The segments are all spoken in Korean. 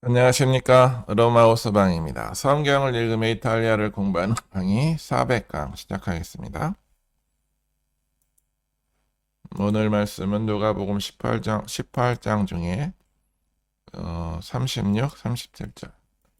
안녕하십니까. 로마오 서방입니다. 성경을 읽으며 이탈리아를 공부하는 강의 400강 시작하겠습니다. 오늘 말씀은 누가복음 18장, 18장 중에 어, 36, 37절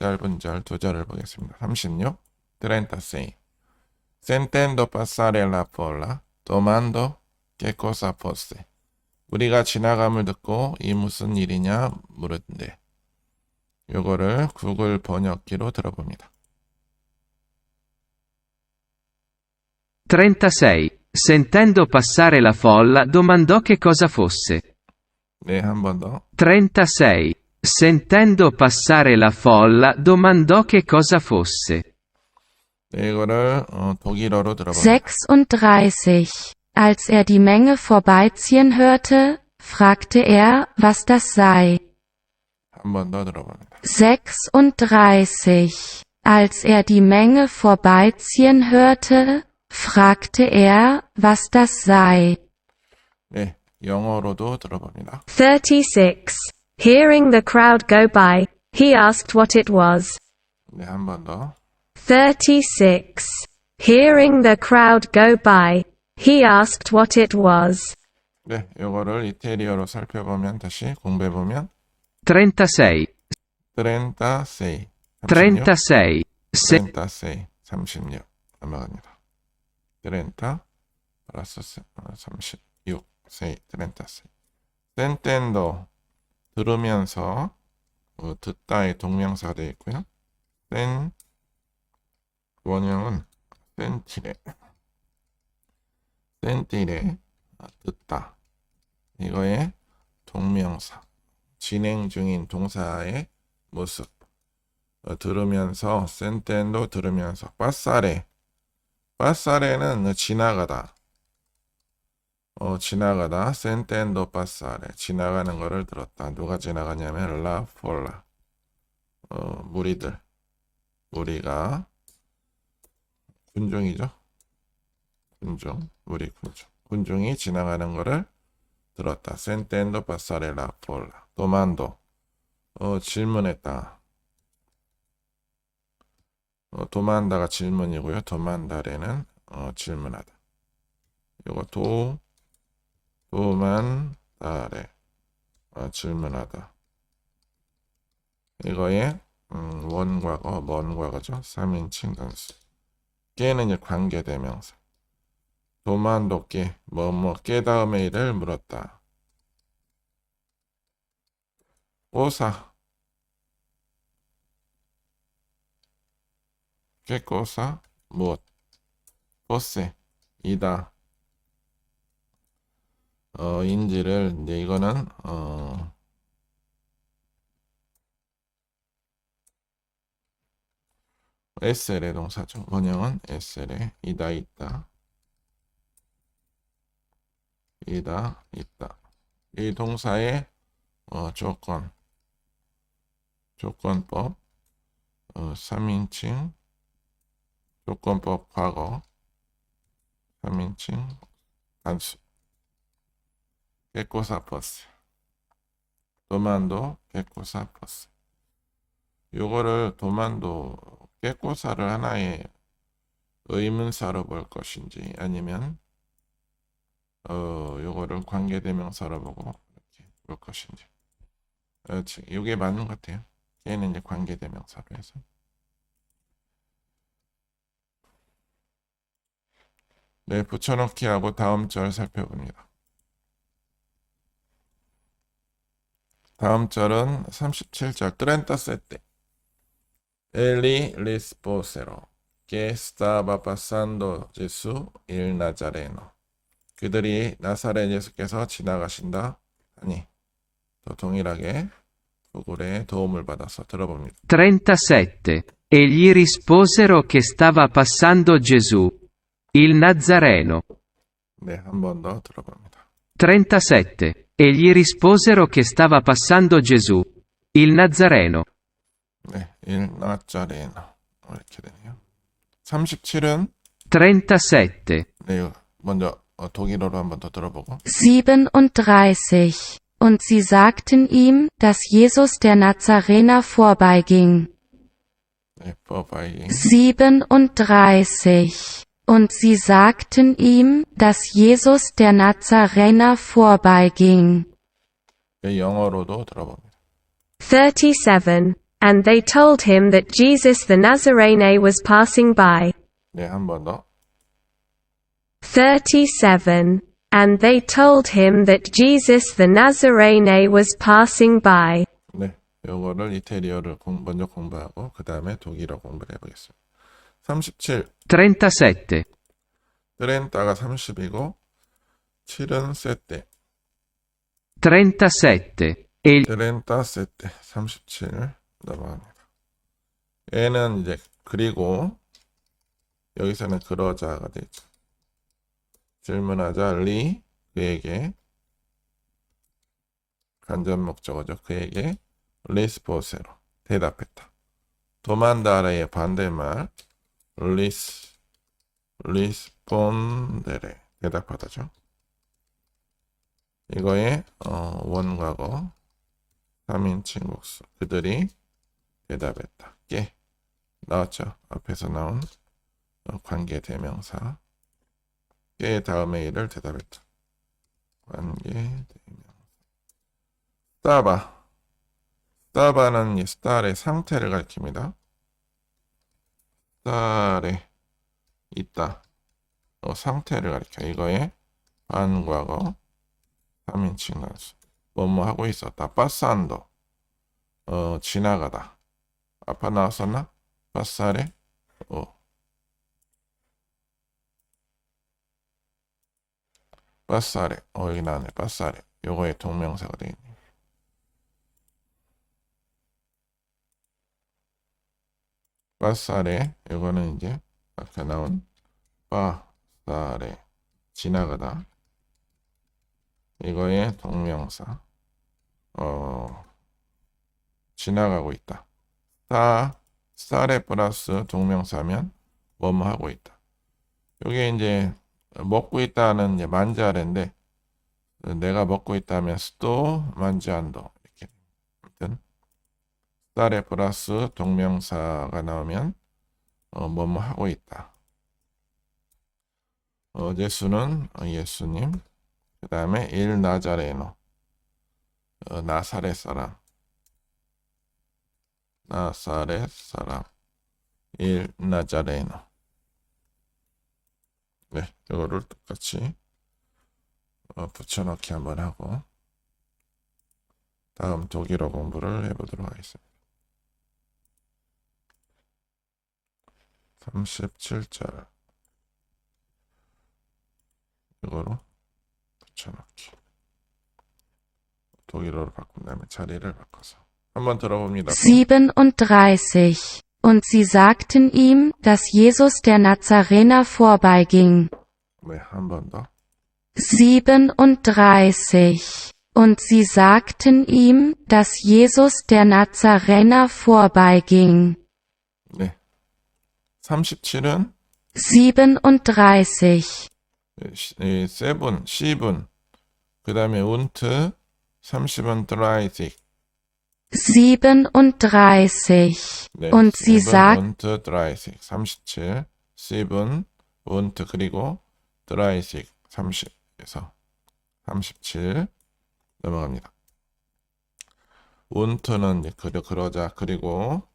짧은 절 두 절을 보겠습니다. 36 36 Sentendo passare la folla, domando che cosa fosse. 우리가 지나감을 듣고 이 무슨 일이냐 물었는데 요거를 구글 번역기로 들어봅니다. 36. Sentendo passare la folla, domandò che cosa fosse. 네, 한 번 더. 36. Sentendo passare la folla, domandò che cosa fosse. 네, 이거를 어, 독일어로 들어봅니다. 36. Als er die Menge vorbeiziehen hörte, fragte er, was das sei. 한 번 더 들어봅니다. 36. Als er die Menge vorbeiziehen hörte, fragte er, was das sei. 네, 영어로도 들어봅니다. 36. Hearing the crowd go by, he asked what it was. 네, 한 번 더. 36. Hearing the crowd go by, he asked what it was. 네, 요거를 이태리어로 살펴보면 다시 공부해보면 36. 36, 36. Se- 36, 36 넘어갑니다. 30 플러스 세- 어, 36, 6, 36. 센텐도 들으면서 어, 듣다의 동명사가 되어 있고요. 센 원형은 센티레 센티레 어, 듣다 이거의 동명사 진행 중인 동사의 모습. 어, 들으면서 센텐도 들으면서 빠사레. 빠사레는 지나가다. 어 지나가다. 센텐도 빠사레. 지나가는 거를 들었다. 누가 지나가냐면 라 폴라. 어 무리들. 무리가 군중이죠? 군중 무리 군중 군중이 지나가는 거를 들었다. 센텐도 빠사레 라 폴라. 도만도 어 질문했다 어, 도만다가 질문이고요. 도만다레는 어, 질문하다. 요거 도 도만다레 어, 질문하다. 이거의 음, 원과거, 먼 과거죠. 3인칭 단수. 깨는 관계대명사. 도만도깨 뭐뭐 깨다음의 일을 물었다. 오사 깨꼬사 무엇 보세 이다. 어 인지를 이제 이거는 어. SL의 동사죠. 원형은 SL의 이다 있다. 이다 있다. 이 동사의 어 조건. 조건법. 어 3인칭 조건법 과거 3인칭 단수 깨꼬사 버스. 도만도 깨꼬사 버스. 요거를 도만도 깨꼬사를 하나의 의문사로 볼 것인지 아니면 어 요거를 관계대명사로 보고 이렇게 볼 것인지. 어, 지- 요게 맞는 것 같아요. 얘는 이제 관계대명사로 해서 네, 붙여넣기 하고 다음 절 살펴봅니다. 다음 절은 37절 트렌타 세테 엘리 리스포세로 che stava passando Gesù il Nazareno 그들이 나사렛 예수께서 지나가신다 하니 또 동일하게 구글의 도움을 받아서 들어봅니다. 37. E gli risposero che stava passando Gesù, il Nazareno. 네, 한 번 더 들어봅니다. 37. E gli risposero che stava passando Gesù, il Nazareno. 네, 일 나자레노 이렇게 되네요. 37은 37. 네, 먼저 어, 독일어로 한 번 더 들어보고 37. und sie sagten ihm, dass Jesus der Nazarener vorbeiging. 네, 버바이. 37. Und sie sagten ihm, dass Jesus der Nazarener vorbeiging. 네, 영어로도 들어봅니다. 37. And they told him that Jesus the Nazarene was passing by. 네, 한 번 더. 37. And they told him that Jesus the Nazarene was passing by. 네, 요거를 이태리어를 공- 먼저 공부하고 그 다음에 독일어 공부를 해보겠습니다. 37. 37. 트렌타가 30이고 7은 세테. 37. E 트렌타 세테 37 넘어갑니다. 얘는 이제 그리고 여기서는 그러자가 되죠. 질문하자 리 그에게 간접 목적어죠. 그에게 리스포세로 대답했다. 도만다레의 반대말 리스 리스폰데레 대답하다죠. 이거의 어, 원과거 3인칭 복수 그들이 대답했다. 깨 나왔죠. 앞에서 나온 어, 관계 대명사 깨 다음에 이를 대답했다. 관계 대명사 스타바 스타바는 이 스타의 상태를 가리킵니다. 스타에 있다. 어, 상태를 가리켜. 이거의 반과거 3인칭 단수. 뭐뭐 하고 있었다. 빠산도. 어, 지나가다. 아까 나왔었나? 빠사레? 어. 빠사레. 어, 여기 나왔네. 빠사레. 요거의 동명사가 되겠네. 빠사레. 요거는 이제 아까 나온 빠사레. 지나가다. 이거의 동명사. 어, 지나가고 있다. 사, 사레 플러스 동명사면 뭐뭐 하고 있다. 요게 이제 먹고 있다는 이제 만자레인데 내가 먹고 있다면 스도 만지안도 이렇게 아무튼 사레 플러스 동명사가 나오면 어, 뭐뭐 하고 있다. 어, 예수는 어, 예수님. 그 다음에 일 나자레노. 어, 나사렛 사람. 나사렛 사람. 일 나자레노. 네 이거를 똑같이 어, 붙여넣기 한번 하고 다음 독일어 공부를 해보도록 하겠습니다 37절 이거로 붙여넣기 독일어로 바꾼 다음에 자리를 바꿔서 한번 들어봅니다. 37. Und sie sagten ihm, dass Jesus der Nazarener vorbeiging. 네, 한 번 더. 37. Und sie sagten ihm, dass Jesus der Nazarener vorbeiging. 네. 37은 37. 세븐, 시분, 그 다음에 운트, 30은 드라이직. 37. 네, Und sie sagt, 운트, 드라이직. 37, 시분, 운트, 그리고 드라이직. 30에서 37 넘어갑니다. 운트는 그려, 그러자. 그리고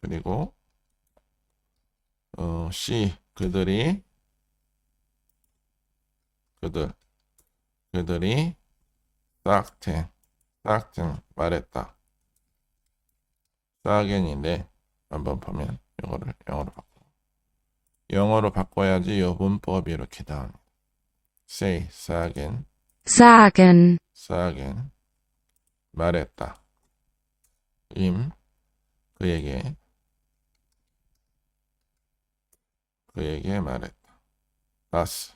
그리고 어, 시 그들이 그들 그들이 싹텐 싹텐 말했다. 싸겐인데 한번 보면 이거를 영어로 바꿔. 영어로 바꿔야지 요 문법이 이렇게 나옵니다. say sagen, 싸겐 말했다. 임 그에게 그에게 말했다. 다스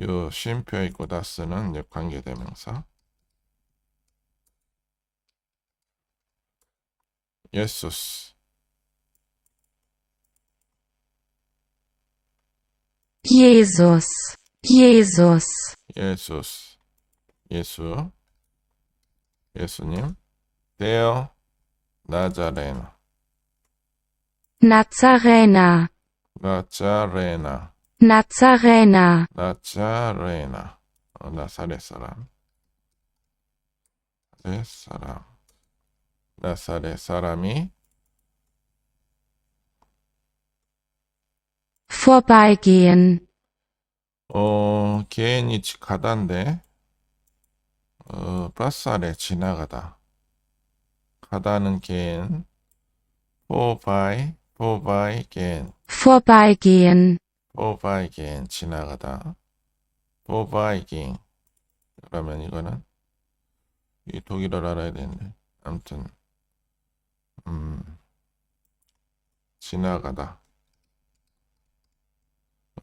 요 쉼표 있고 다스는 관계대명사. 예수스. Jesus, Jesus, 예수스. 예수 예수님 데어 나자레나. Nazarener, 나 자레나. Nazarener, 나자레나. 어, 나사렛 사람. 나사렛 사람. 나사렛 사람이 vorbeigehen, 어 개인이 지- 가다인데 어 아래 지나가다. 가다는 개인. 포 개인 vorbeigehen, 포바이긴 지나가다. 포바이긴 그러면 이거는 이 독일어를 알아야 되는데. 아무튼 음 지나가다.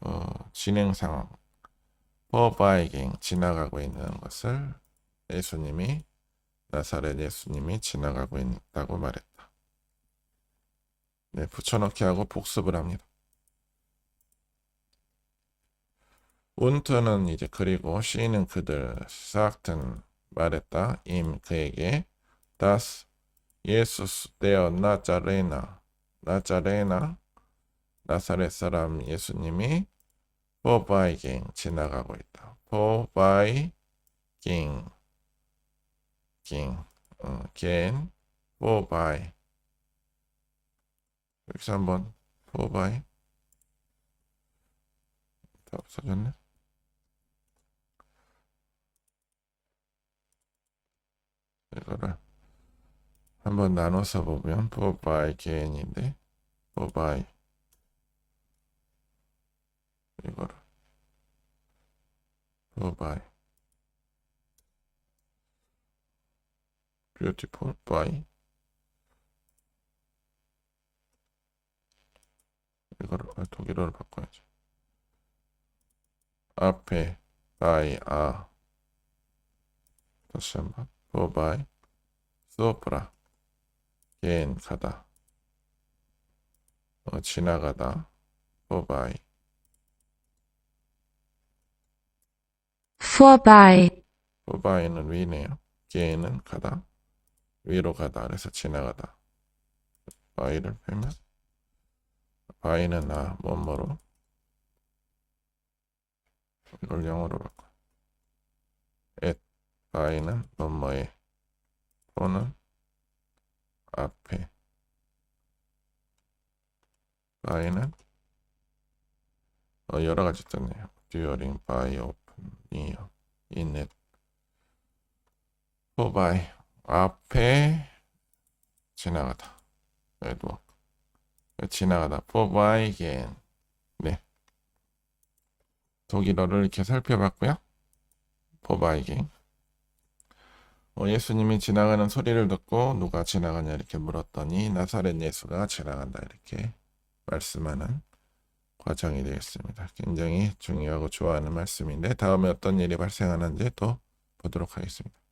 어 진행 상황. 포바이긴 지나가고 있는 것을 예수님이 나사렛 예수님이 지나가고 있다고 말했다. 네, 붙여넣기 하고 복습을 합니다. 운트는 이제 그리고 시는 그들 싹튼 말했다. 임 그에게 다스 예수스 데어 나자레나 나자레나 나사렛 사람 예수님이 포바이깅 지나가고 있다. 포바이깅 깅 어, 겐 포바이 여기서 한번 포바이. 다 없어졌네. 이거를 한번 나눠서 보면 포바이 개인인데 포바이. 이거를 포바이. 뷰티풀 바이 이거를 아, 독일어를 바꿔야지. 앞에 바이 아. 다시 한번. 포바이 소프라. 개인 가다. 어, 지나가다. 포바이 vorbei, 포바이는 위네요. 개인은 가다. 위로 가다. 그래서 지나가다. 바이를 빼면 바이는 나 뭐뭐로 이걸 영어로 바꿔 at 바이는 뭐뭐에 또는 앞에. 바이는 어, 여러 가지 뜻네요. during, by, open, near, in it, for by. 앞에 지나가다. 에드워크 지나가다. again. 네. 독일어를 이렇게 살펴봤고요. again. 어, 예수님이 지나가는 소리를 듣고 누가 지나가냐 이렇게 물었더니 나사렛 예수가 지나간다 이렇게 말씀하는 과정이 되겠습니다. 굉장히 중요하고 좋아하는 말씀인데 다음에 어떤 일이 발생하는지 또 보도록 하겠습니다.